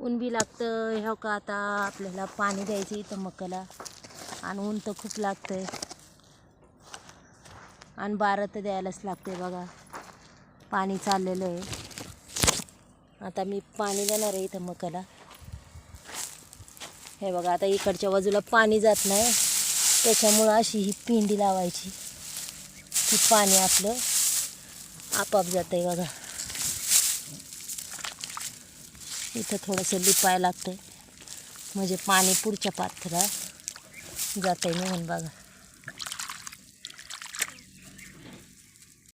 ऊन बी लागतं. ह्या हो का आता आपल्याला पाणी द्यायचं इथं मकाला. आणि ऊन तर खूप लागतं आहे आणि बारा तर द्यायलाच लागते बघा. पाणी चाललेलं आहे. आता मी पाणी देणार आहे इथं मकाला. हे बघा आता इकडच्या बाजूला पाणी जात नाही. त्याच्यामुळं अशी ही पिंडी लावायची. की पाणी आपलं आपाप जातं आहे बघा. इथं थोडंसं लिपाय आहे म्हणजे पाणी पुढच्या पाथरा जातं आहे म्हणून बघा.